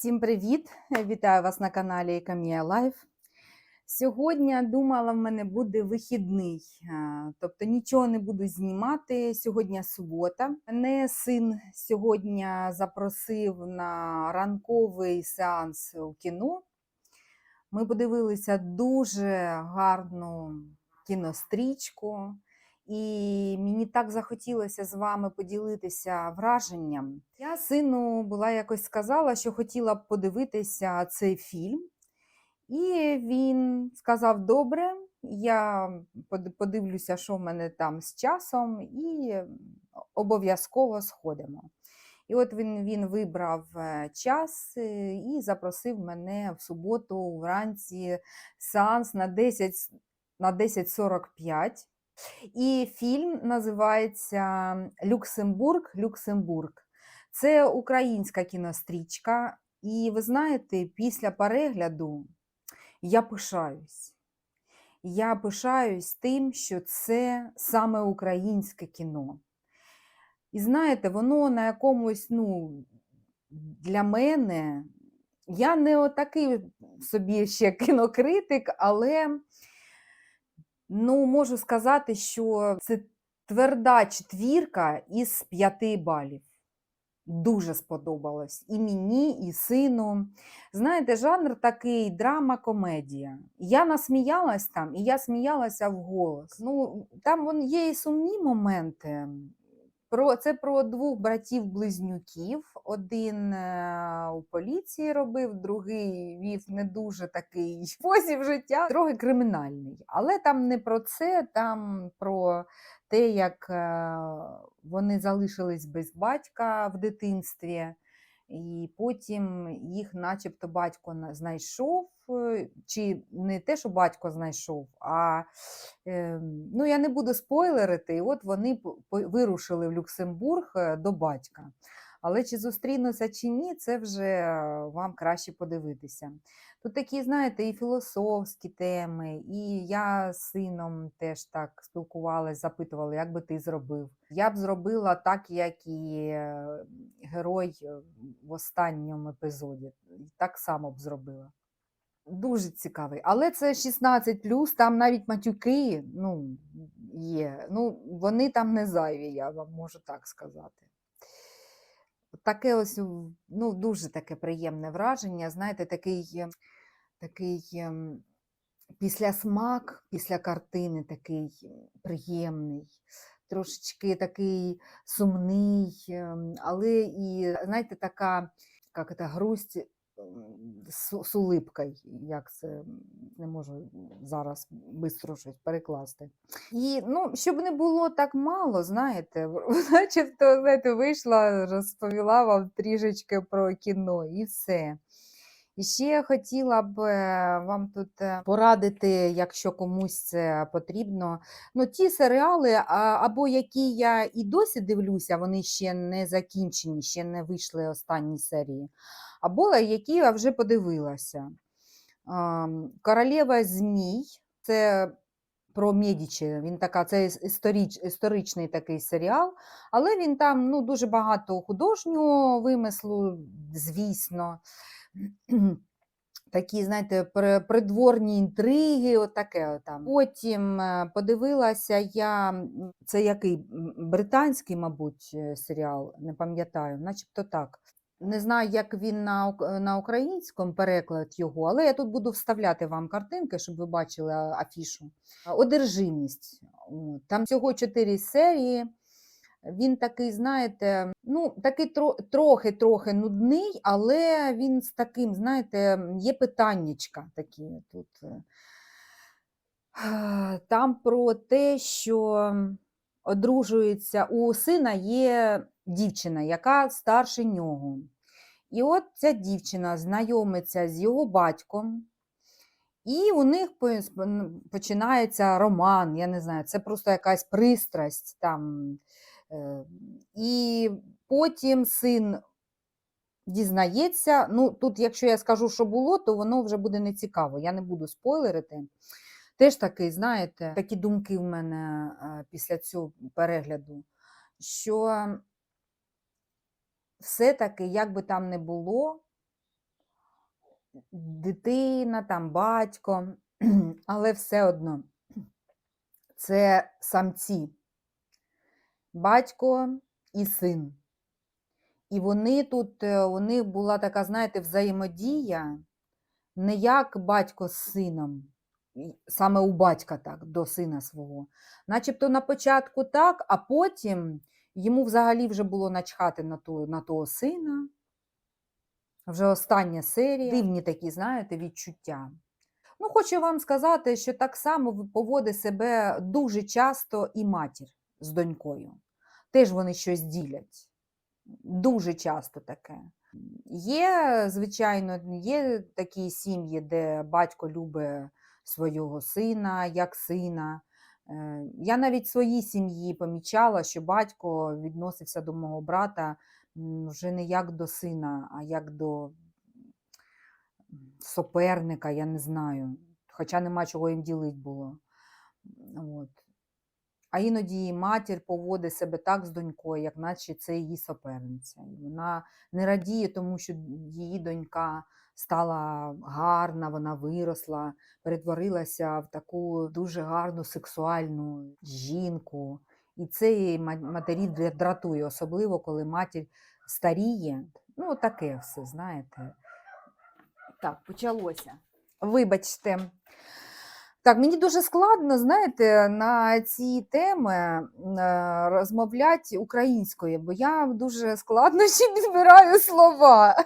Всім привіт! Вітаю вас на каналі Екамія Лайф. Сьогодні думала, в мене буде вихідний, тобто нічого не буду знімати. Сьогодні субота. Мене син сьогодні запросив на ранковий сеанс у кіно. Ми подивилися дуже гарну кінострічку, і мені так захотілося з вами поділитися враженням. Я сину була якось сказала, що хотіла б подивитися цей фільм. І він сказав: добре, я подивлюся, що в мене там з часом, і обов'язково сходимо. І от він, він вибрав е, час е, і запросив мене в суботу вранці сеанс на 10, на 10.45. І фільм називається Люксембург. Люксембург. Це українська кінострічка. І ви знаєте, після перегляду я пишаюсь. Я пишаюсь тим, що це саме українське кіно. І знаєте, воно на якомусь, ну, для мене, я не отакий собі ще кінокритик, але ну, можу сказати, що це тверда четвірка із п'яти балів. Дуже сподобалось і мені, і сину. Знаєте, жанр такий драма-комедія. Я насміялась там, і я сміялася вголос. Ну, там вон є і сумні моменти. Про, це про двох братів-близнюків. Один е, у поліції робив, другий вів не дуже такий спосіб життя, трохи кримінальний. Але там не про це, там про те, як е, вони залишились без батька в дитинстві, і потім їх, начебто, батько знайшов, е, чи не те, що батько знайшов, а е, ну, я не буду спойлерити. І от вони вирушили в Люксембург е, до батька. Але чи зустрінуться чи ні, це вже е, вам краще подивитися. Тут такі, знаєте, і філософські теми, і я з сином теж так спілкувалась, запитувала, як би ти зробив. Я б зробила так, як і е, герой е, в останньому епізоді. Так само б зробила. Дуже цікавий. Але це 16 там навіть матюки ну, є. Ну, вони там не зайві, я вам можу так сказати. Таке ось ну, дуже таке приємне враження. Знаєте, такий, е, такий ем, післясмак після картини такий приємний, трошечки такий сумний, ем, але і, знаєте, така як це, грусть з, як це не можу зараз швидко щось перекласти. І ну, щоб не було так мало, знаєте, начебто, знаєте, вийшла, розповіла вам трішечки про кіно і все. І ще хотіла б е, вам тут е, порадити, якщо комусь це потрібно. Ну, ті серіали, або які я і досі дивлюся, вони ще не закінчені, ще не вийшли останні серії, або які я вже подивилася. Королева Змій це про Медічі. Він така, це історич, історичний такий серіал, але він там ну, дуже багато художнього вимислу, звісно. Такі, знаєте, придворні інтриги, отаке там. Потім е, подивилася я, це який британський, мабуть, е, серіал, не пам'ятаю, начебто так. Не знаю, як він на, на українському переклад його, але я тут буду вставляти вам картинки, щоб ви бачили афішу. Одержимість. Там всього чотири серії. Він такий, знаєте, ну, такий трохи-трохи нудний, але він з таким, знаєте, є питаннячка такі тут. Там про те, що одружується у сина є дівчина, яка старше нього. І от ця дівчина знайомиться з його батьком, і у них починається роман, я не знаю, це просто якась пристрасть там. е, І потім син дізнається. Ну, тут, якщо я скажу, що було, то воно вже буде нецікаво. Я не буду спойлерити. Теж такий, знаєте, такі думки в мене е, після цього перегляду, що все-таки, як би там не було, дитина, там батько, але все одно це самці, батько і син. І вони тут, е, у них була така, знаєте, взаємодія, не як батько з сином, саме у батька так, до сина свого. Начебто на початку так, а потім йому взагалі вже було начхати на, ту, на того сина. Вже остання серія. Дивні такі, знаєте, відчуття. Ну, хочу вам сказати, що так само поводить себе дуже часто і матір з донькою. Теж вони щось ділять. Дуже часто таке. Є, звичайно, є такі сім'ї, де батько любить свого сина як сина. Е, Я навіть своїй сім'ї помічала, що батько відносився до мого брата вже не як до сина, а як до суперника, я не знаю. Хоча нема чого їм ділити було. От. А іноді і матір поводить себе так з донькою, як наче це її суперниця. І вона не радіє тому, що її донька стала гарна, вона виросла, перетворилася в таку дуже гарну сексуальну жінку. І це її ма- матері дратує, особливо коли матір старіє. Ну, таке все, знаєте. Так, почалося. Вибачте. Так, мені дуже складно, знаєте, на ці теми е, розмовляти українською, бо я дуже складно ще підбираю слова,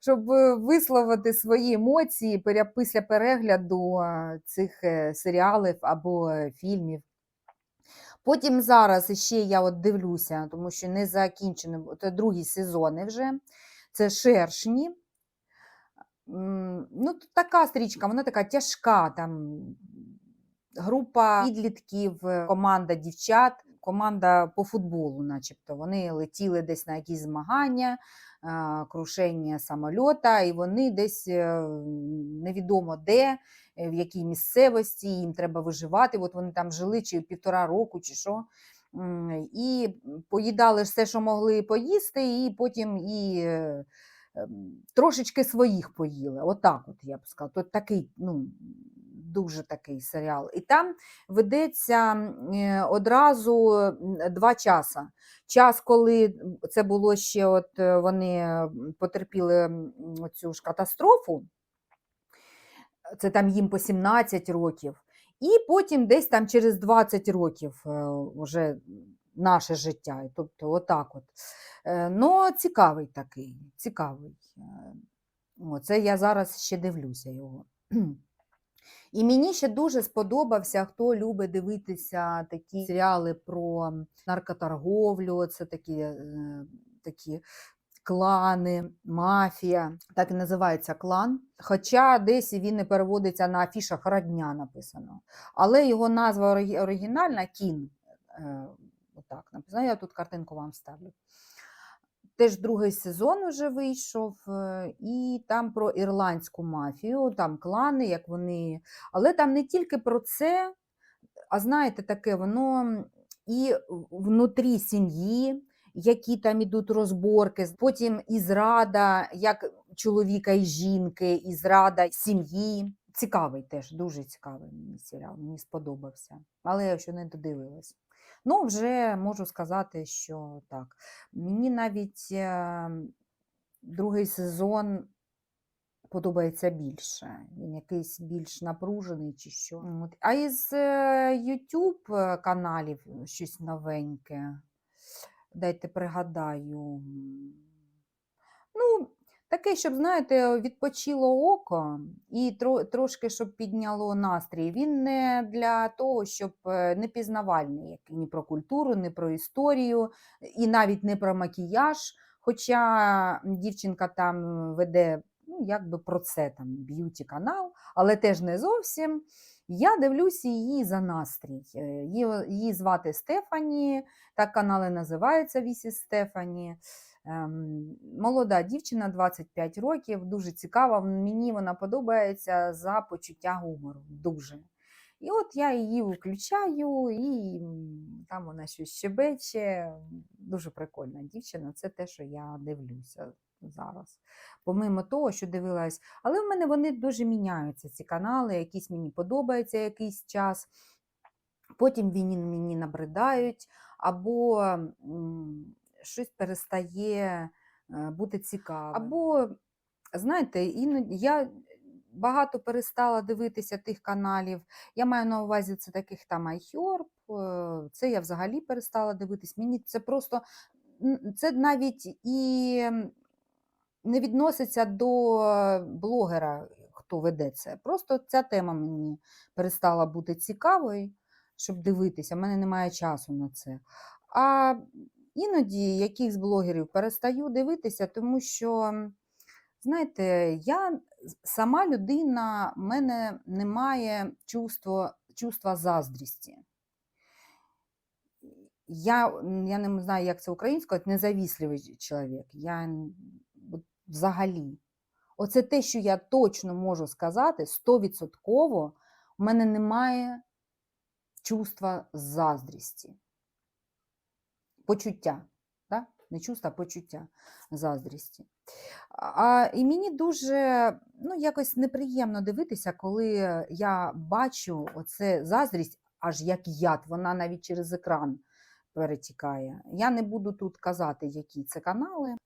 щоб е, висловити свої емоції після перегляду е, цих серіалів або фільмів. Потім зараз ще я от дивлюся, тому що не закінчено, це другі сезони вже. Це шершні. Ну, така стрічка, вона така тяжка. Там група підлітків, е, команда дівчат, команда по футболу, начебто. Вони летіли десь на якісь змагання, крушення самольота, і вони десь е, невідомо де, е, в якій місцевості, їм треба виживати. От вони там жили чи півтора року, чи що. І поїдали все, що могли поїсти, і потім і трошечки своїх поїли. Отак, от я б сказала. Тут такий, ну, дуже такий серіал. І там ведеться е, одразу два часи. Час, коли це було ще, от е, вони потерпіли м, цю ж катастрофу, це там їм по 17 років. І потім десь там через 20 років е, вже наше життя. Тобто, отак от. Е, Ну, цікавий такий, цікавий. Е, це я зараз ще дивлюся його. І мені ще дуже сподобався, хто любить дивитися такі серіали про наркоторговлю, це такі, е, такі клани, мафія, так і називається клан. Хоча десь він не переводиться на афішах родня написано. Але його назва оригінальна кін. Отак написано. Я тут картинку вам ставлю. Теж другий сезон вже вийшов, е, і там про ірландську мафію, там клани, як вони. Але там не тільки про це, а знаєте, таке воно і внутрі сім'ї, які там ідуть розборки, потім і зрада, як чоловіка і жінки, і зрада сім'ї. Цікавий теж, дуже цікавий мені серіал, мені сподобався. Але я ще не додивилась. Ну, вже можу сказати, що так. Мені навіть е, другий сезон подобається більше. Він якийсь більш напружений чи що. А із е, YouTube е, каналів щось новеньке. Дайте пригадаю. Таке, щоб, знаєте, відпочило око і трошки щоб підняло настрій. Він не для того, щоб е, не пізнавальний, ні про культуру, ні про історію, і навіть не про макіяж. Хоча дівчинка там веде, ну, якби про це там б'юті канал, але теж не зовсім. Я дивлюся її за настрій. Е, Її, її звати Стефані, так канал і називається Вісі Стефані. Ем, молода дівчина, 25 років, дуже цікава. Мені вона подобається за почуття гумору. Дуже. І от я її включаю, і там вона щось щебече. Дуже прикольна дівчина. Це те, що я дивлюся. зараз. Помимо того, що дивилась, але в мене вони дуже міняються, ці канали, якісь мені подобаються якийсь час, потім вони мені набридають, або щось перестає е, бути цікавим. Або, знаєте, іноді я багато перестала дивитися тих каналів. Я маю на увазі це таких там iHerb, е, це я взагалі перестала дивитись. Мені це просто це навіть і не відноситься до блогера, хто веде це. Просто ця тема мені перестала бути цікавою, щоб дивитися. У мене немає часу на це. А іноді якихось блогерів перестаю дивитися, тому що, знаєте, я сама людина, в мене немає чувства, чувства заздрісті. Я, я не знаю, як це українською, незавісливий чоловік. Я взагалі. Оце те, що я точно можу сказати, стовідсотково, у мене немає чувства заздрісті. Почуття. Да? Не чувства, а почуття заздрісті. А, і мені дуже ну, якось неприємно дивитися, коли я бачу оце заздрість, аж як яд, вона навіть через екран перетікає. Я не буду тут казати, які це канали.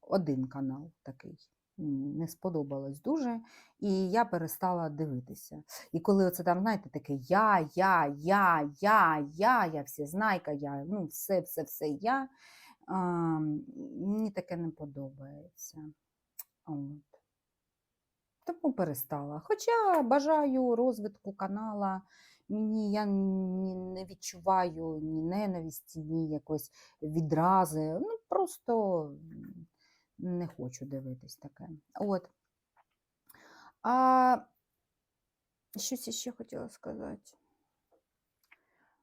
Один канал такий. Не сподобалось дуже, і я перестала дивитися. І коли оце там, знаєте, таке я, я, я, я, я, я всезнайка, я, ну, все, все, все я. А, мені таке не подобається. От. Тому перестала. Хоча бажаю розвитку канала, мені я не відчуваю ні ненависті, ні якось відрази. Ну, просто не хочу дивитись таке. От. А щось ще хотіла сказати.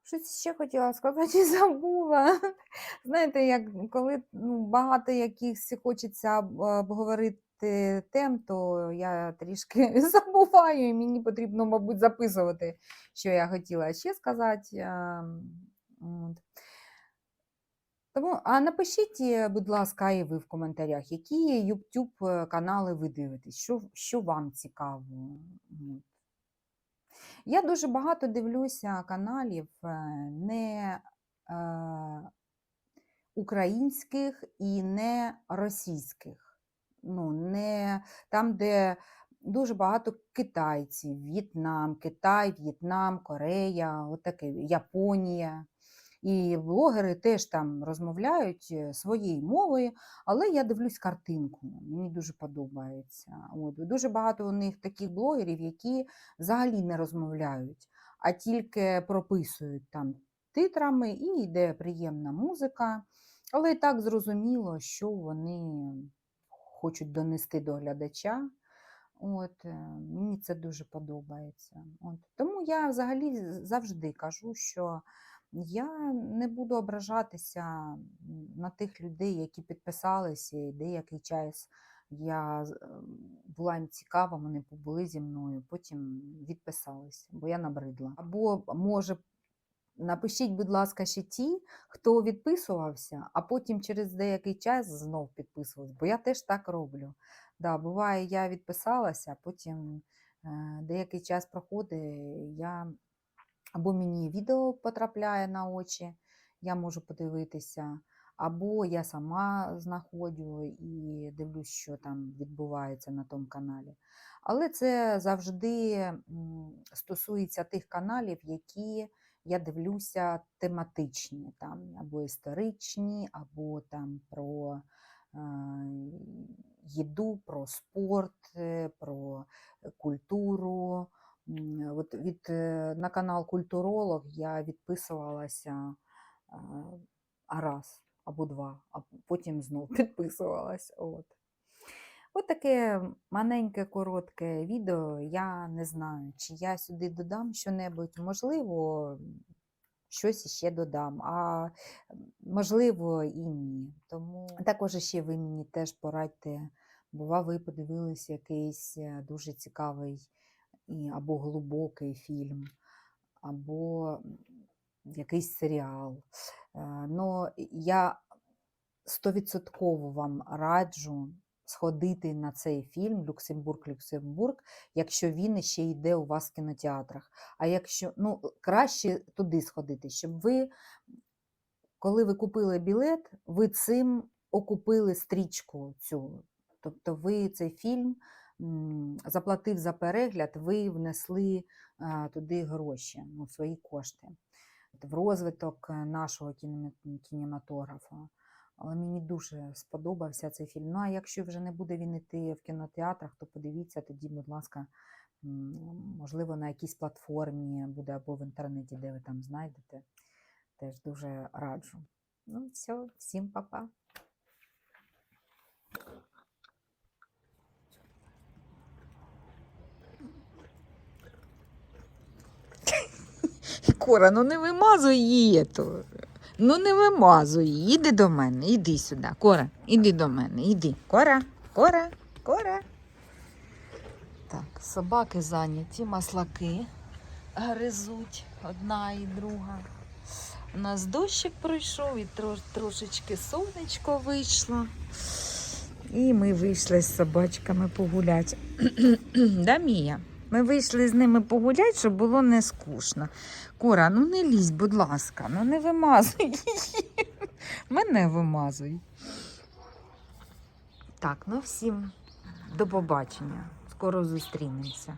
Щось ще хотіла сказати і забула. Знаєте, як коли ну, багато якихось хочеться обговорити тем, то я трішки забуваю, і мені потрібно, мабуть, записувати, що я хотіла ще сказати. От. Тому, а напишіть, е, будь ласка, і ви в коментарях, які YouTube канали ви дивитесь, що, що вам цікаво. Я дуже багато дивлюся каналів е, не е, українських і не російських. Ну, не там, де дуже багато китайців, В'єтнам, Китай, В'єтнам, Корея, отаке, Японія. І блогери теж там розмовляють е, своєю мовою, але я дивлюсь картинку, мені дуже подобається. От. Дуже багато у них таких блогерів, які взагалі не розмовляють, а тільки прописують там титрами і йде приємна музика. Але і так зрозуміло, що вони хочуть донести до глядача. От, е, мені це дуже подобається. От. Тому я взагалі завжди кажу, що я не буду ображатися на тих людей, які підписалися, і деякий час я ем, була їм цікава, вони побули зі мною, потім відписалися, бо я набридла. Або може. Напишіть, будь ласка, ще ті, хто відписувався, а потім через деякий час знов підписувався, бо я теж так роблю. Да, буває, я відписалася, а потім е, деякий час проходить, я або мені відео потрапляє на очі, я можу подивитися, або я сама знаходжу і дивлюсь, що там відбувається на тому каналі. Але це завжди стосується тих каналів, які я дивлюся тематичні, там, або історичні, або там про е, їду, про спорт, е, про культуру. М, От від, е, на канал Культуролог я відписувалася раз або два, а потім знов підписувалася. От. От таке маленьке, коротке відео. Я не знаю, чи я сюди додам щонебудь. Можливо, щось іще додам, а можливо і ні. Тому також ще ви мені теж порадьте, бува, ви подивились якийсь е, дуже цікавий або глибокий фільм, або якийсь серіал. Но я стовідсотково вам раджу сходити на цей фільм Люксембург, Люксембург, якщо він ще йде у вас в кінотеатрах. А якщо ну, краще туди сходити, щоб ви, коли ви купили білет, ви цим окупили стрічку цю. Тобто ви цей фільм заплатив за перегляд, ви внесли туди гроші, ну, свої кошти в розвиток е, нашого кінемат- кінематографа. Але мені дуже сподобався цей фільм. Ну а якщо вже не буде він іти в кінотеатрах, то подивіться тоді, будь ласка, можливо, на якійсь платформі буде або в інтернеті, де ви там знайдете. Теж дуже раджу. Ну, все, всім па-па. Кора, ну не вимазуй її. То. Ну не вимазуй її. Іди до мене, іди сюди. Кора, іди до мене, іди. Кора, кора, кора. Так, собаки зайняті, маслаки гризуть одна і друга. У нас дощик пройшов і трошечки сонечко вийшло. І ми вийшли з собачками погуляти. да, Мія? Ми вийшли з ними погуляти, щоб було не скучно. Кора, ну не лізь, будь ласка, ну не вимазуй її. Мене вимазуй. Так, ну всім до побачення. Скоро зустрінемося.